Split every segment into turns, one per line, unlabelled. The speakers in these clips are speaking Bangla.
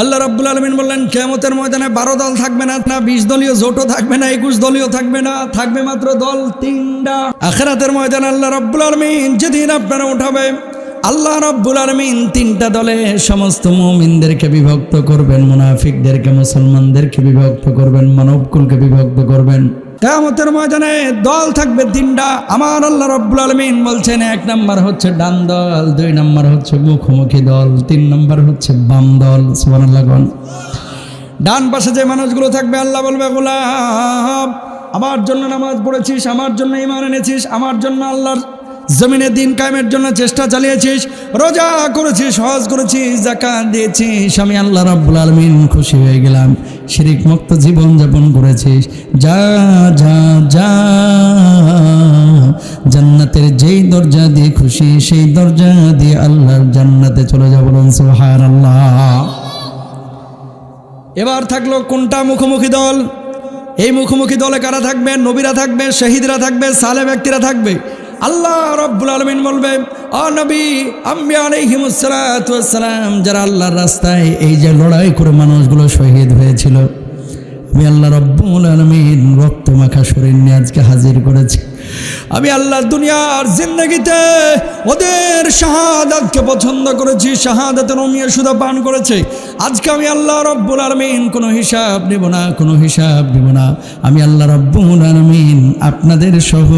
আল্লাহ রাব্বুল আলমিন বললেন কেমতের ময়দানে বারো দল থাকবে না না বিশ দলীয় জোটও থাকবে না, একুশ দলীয় থাকবে না, থাকবে মাত্র দল তিনটা। আখেরাতের ময়দানে আল্লাহ রাব্বুল আলমিন যেদিন আপনারা উঠাবে, আল্লাহ রাব্বুল আলমিন তিনটা দলে সমস্ত মুমিনদেরকে বিভক্ত করবেন, মুনাফিকদেরকে, মুসলমানদেরকে বিভক্ত করবেন, মানবকুলকে বিভক্ত করবেন। কেয়ামতের ময়দানে দল থাকবে তিনটা আমার আল্লাহ রব্বুল আলমিন বলছেন, এক নম্বর হচ্ছে ডান দল, দুই নম্বর হচ্ছে মুখোমুখি দল, তিন নম্বর হচ্ছে বাম দল সুবান। ডান পাশে যে মানুষগুলো থাকবে, আল্লাহ বলবে, গোলাপ, আমার জন্য নামাজ পড়েছিস, আমার জন্য ইমান এনেছিস, আমার জন্য আল্লাহর জমিনে দিন কায়েমের জন্য চেষ্টা চালিয়েছিস, রোজা করেছিস সহজ করেছিস জাকাত দিয়েছিস। আমি আল্লাহ রাব্বুল আলমিন খুশি হয়ে গেলাম। শিরিক মুক্ত জীবন যাপন করেছিস। যা যা যা, জান্নাতের যেই দরজা দিয়ে খুশি, সেই দরজা দিয়ে আল্লাহর জান্নাতে চলে যাব বলুন, সুবহানাল্লাহ। এবার থাকল কোনটা মুখোমুখি দল? এই মুখোমুখি দলে কারা থাকবে নবীরা থাকবে শহীদরা থাকবে সালে ব্যক্তিরা থাকবে। আল্লাহ রব্বুল আলমিন বলবে অ নবী আমি আলাইহিমুসালাম যারা আল্লাহর রাস্তায় এই যে লড়াই করে মানুষগুলো শহীদ হয়েছিল আমি আল্লাহ রব্বুল আলমিন রক্ত মাখা শরীর নিয়ে আজকে হাজির করেছি। আমি আল্লাহ দুনিয়ার জিন্দগিতে ওদের শাহাদাতকে পছন্দ করেছি শাহাদাতের অমিয়া সুদা পান করেছে। আজকে আমি আল্লাহ রব্বুল আলমিন কোনো হিসাব নেব না, কোনো হিসাব নেব না। আমি আল্লাহ রব্বুল আলমিন আপনাদের সহ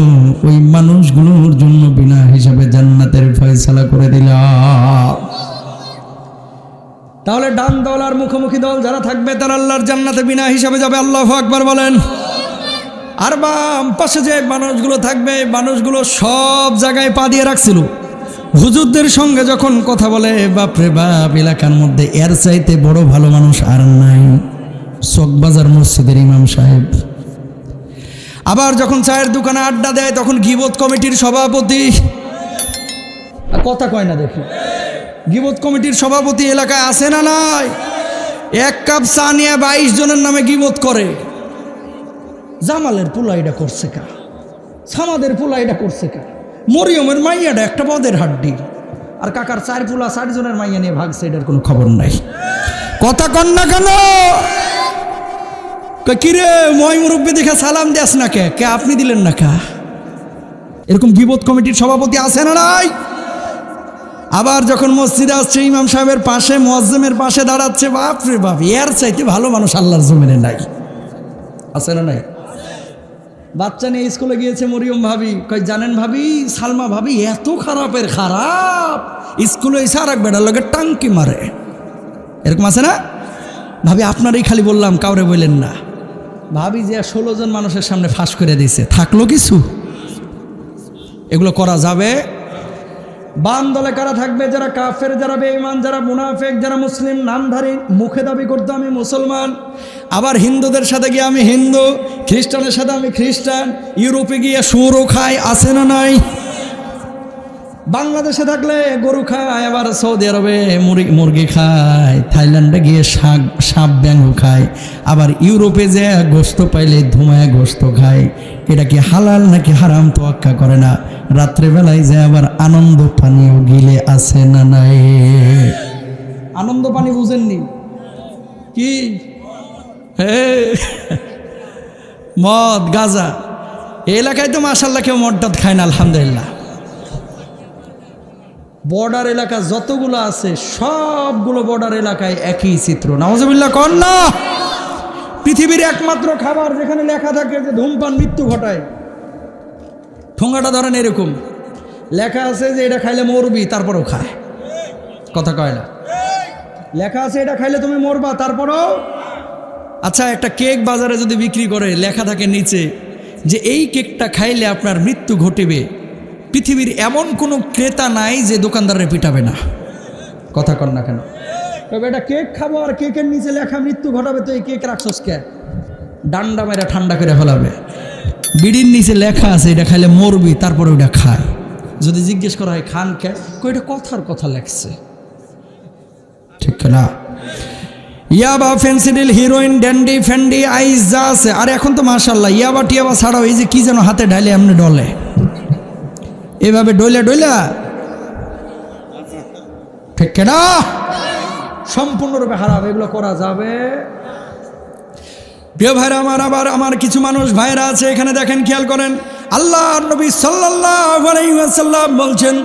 ওই মানুষগুলোর জন্য বিনা হিসাবে জান্নাতের ফয়সালা করে দিলাম। তাহলে ডান দল আর মুখোমুখি দল যারা থাকবে তারা আল্লাহর জান্নাতে বিনা হিসাবে যাবে। আল্লাহ আকবার বলেন। আর বাম পাশে যে মানুষগুলো থাকবে মানুষগুলো সব জায়গায় পা দিয়ে রাখছিল। হুজুরদের সঙ্গে যখন কথা বলে, বাপরে বাপ, এলাকার মধ্যে এর চাইতে বড় ভালো মানুষ আর নাই। চকবাজার মসজিদের ইমাম সাহেব। আবার যখন চায়ের দোকানে আড্ডা দেয়, তখন গিবত কমিটির সভাপতি। কথা কয় না দেখি। গিবত কমিটির সভাপতি এলাকায় আছে না নাই? এক কাপ চা নিয়ে বাইশ জনের নামে গিবত করে। জামালের পোলা এটা করছে কা? সামাদের পোলা এটা করছে কা? মরিয়মের মাইয়াটা একটা পদের হাড্ডি। আর কাকার চার পোলা চারজনের মাইয়া নিয়ে ভাগছে, এটার কোনো খবর নাই। কথা কন না কেন? কিরে, মই মুরব্বী দেখে সালাম দেস না কে? কে আপনি দিলেন না কা? এরকম গিবত কমিটির সভাপতি আছে না নাই? আবার যখন মসজিদে আসছে, ইমাম সাহেবের পাশে, মোয়াজ্জেমের পাশে দাঁড়াচ্ছে বাপ রে বাপ, এর চাইতে ভালো মানুষ আল্লাহর জমিনে নাই। আছে না নাই? বাচ্চা নিয়ে স্কুলে গিয়েছে মরিয়ম ভাবি। কই জানেন ভাবি, সালমা ভাবি এত খারাপের খারাপ। স্কুলে এসে আর এক লোকের টাঙ্কি মারে। এরকম আছে না? ভাবি, আপনারই খালি বললাম, কাউরে বললেন না। ভাবি যে ষোলো জন মানুষের সামনে ফাঁস করে দিয়েছে, থাকল কিছু? এগুলো করা যাবে? বাম দলে কারা থাকবে? যারা কাফের, যারা বেঈমান, যারা মুনাফেক, যারা মুসলিম, নামধারী, মুখে দাবি করতো আমি মুসলমান। আবার হিন্দুদের সাথে গিয়ে আমি হিন্দু, খ্রিস্টানের সাথে আমি খ্রিস্টান, ইউরোপে গিয়ে সুরও খাই আসে না নাই? বাংলাদেশে থাকলে গরু খায়, আবার সৌদি আরবে মুরগি খায়, থাইল্যান্ডে গিয়ে শাক, সাপ ব্যাঙ্গ খায়, আবার ইউরোপে যে গোস্ত পাইলে ধুমায় গোস্ত খায়, এটা কি হালাল নাকি হারাম তোয়াক্কা করে না? রাত্রেবেলায় যে আবার আনন্দ পানীয় গিলে আছে না নাই? আনন্দ পানি বুঝেননি? কি? মদ, গাজা এলাকায় তো মাসাল্লাহ কেউ মদটাত খায় না, আলহামদুলিল্লাহ। বর্ডার এলাকা যতগুলো আছে, সবগুলো বর্ডার এলাকায় একই চিত্র। নওয়াজবিল্লা কন না? পৃথিবীর একমাত্র খাবার যেখানে লেখা থাকে যে ধূমপান মৃত্যু ঘটায়। ঠোঙাটা ধরেন এরকম। লেখা আছে যে এটা খাইলে মরবি, তারপরেও খায়। কথা কয় না। লেখা আছে এটা খাইলে তুমি মরবা, তারপরেও আচ্ছা একটা কেক বাজারে যদি বিক্রি করে, লেখা থাকে নিচে যে এই কেকটা খাইলে আপনার মৃত্যু ঘটিবে। পৃথিবীর এমন কোনো ক্রেতা নাই যে দোকানদারে পিটাবে না। কথা কর না কেন? তবে এটা কেক খাব আর কেকের নিচে লেখা মৃত্যু ঘটাবে তো এই কেক রাখছস কে? ডান্ডা মেরা ঠান্ডা করে ফেলাবে। বিড়ির নিচে লেখা আছে এটা খাইলে মরবি তারপরে ওটা খায়। যদি জিজ্ঞেস করা হয় খান কে? এটা কথার কথা লেখছে। ঠিক না? ইয়াবা ফেন্সিডিল হিরোইন ড্যান্ডি ফ্যান্ডি আইস যা আছে। আর এখন তো মার্শাল্লাহ ইয়াবা টিয়াবা ছাড়াও এই যে কি যেন হাতে ঢালে এমনি ডলে। এভাবে ডইলা ডইলা? ঠিক না সম্পূর্ণরূপে হারাম, এগুলো করা যাবে। প্রিয় ভাইরা আমার, আবার আমার কিছু মানুষ ভাইরা আছে, এখানে দেখেন, খেয়াল করেন। আল্লাহ নবী সাল্লাল্লাহু আলাইহি ওয়াসাল্লাম বলছেন,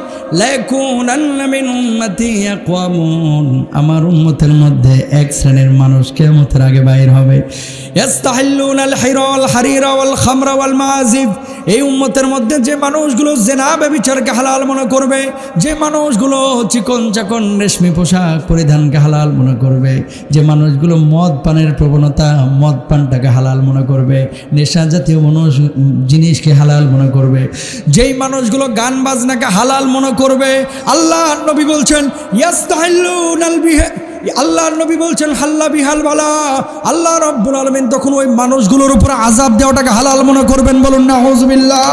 লাকুনান্না মিন উম্মতি আকওয়ামুন। আমার উম্মতের মধ্যে এক শ্রেণির মানুষ কিয়ামতের আগে বাইর হবে। ইস্তাহিল্লুনাল হিরা হারিরা ওয়াল খামরা ওয়াল মাযিব এই উম্মতের মধ্যে যে মানুষগুলো জেনা ব্যভিচারকে হালাল মনে করবে, যে মানুষগুলো চিকন চাকন রেশমি পোশাক পরিধানকে হালাল মনে করবে, যে মানুষগুলো মদ পানের প্রবণতা, মদ পানটাকে হালাল মনে করবে, নেশা জাতীয় মানুষ, জিনিসকে হালাল মনে করবে, যেই মানুষগুলো গান বাজনাকে হালাল মনে করবে, আল্লাহ নবী বলছেন, ইয়াস্তাহিল্লুনাল বিহে আল্লাহ নবী বলছেন, হাল্লা বিহাল বালা। আল্লাহ রব্বুল আলমিন তখন ওই মানুষগুলোর উপর আজাব দেওয়াটাকে হালাল মনে করবেন বলুন না হজবিল্লাহ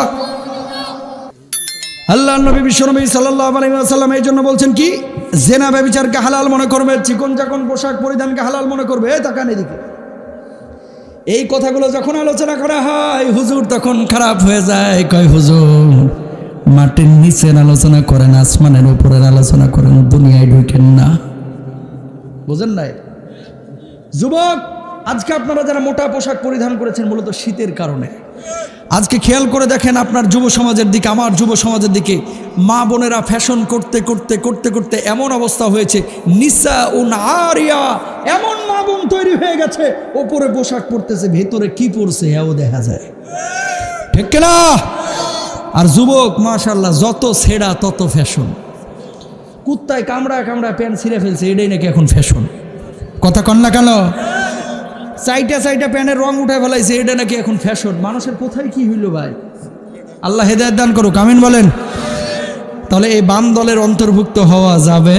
আল্লাহ নবী বিশ্বনবী সাল্লাহ আলাইসাল্লাম এই জন্য বলছেন কি, জেনা ব্যবিচারকে হালাল মনে করবে, চিকন চাকন পোশাক পরিধানকে হালাল মনে করবে। তাকান এদিকে। এই কথাগুলো যখন আলোচনা করা হয়, হুজুর তখন খারাপ হয়ে যায়, কয়, হুজুর, মাটির নিচের আলোচনা করেন, আসমানের উপরের আলোচনা করেন, দুনিয়ায় ঢুকেন না। বুঝেন নাই? যুবক, আজকে আপনারা যারা মোটা পোশাক পরিধান করেছেন, মূলত শীতের কারণে। আজকে খেয়াল করে দেখেন আপনার যুব সমাজের দিকে, আমার যুব সমাজের দিকে মা বোনেরা ফ্যাশন করতে করতে করতে করতে এমন অবস্থা হয়েছে নিসা ও নারিয়া এমন মা বোন তৈরি হয়ে গেছে, ওপরে পোশাক পরতেছে, ভেতরে কি পরছে, এও দেখা যায়। ঠিক না আর যুবক মাশাল্লাহ যত ছেঁড়া তত ফ্যাশন কুত্তায় কামড়া কামড়া প্যান্ট ছিঁড়ে ফেলছে, এটাই নাকি এখন ফ্যাশন কথা কন না কেন? চাইটা চাইটা প্যানের রং উঠে ফেলাইছে, এটা নাকি এখন ফ্যাশন মানুষের কোথায় কি হইল ভাই? আল্লাহ হেদায়ত দান করুক, আমিন বলেন। তাহলে এই বাম দলের অন্তর্ভুক্ত হওয়া যাবে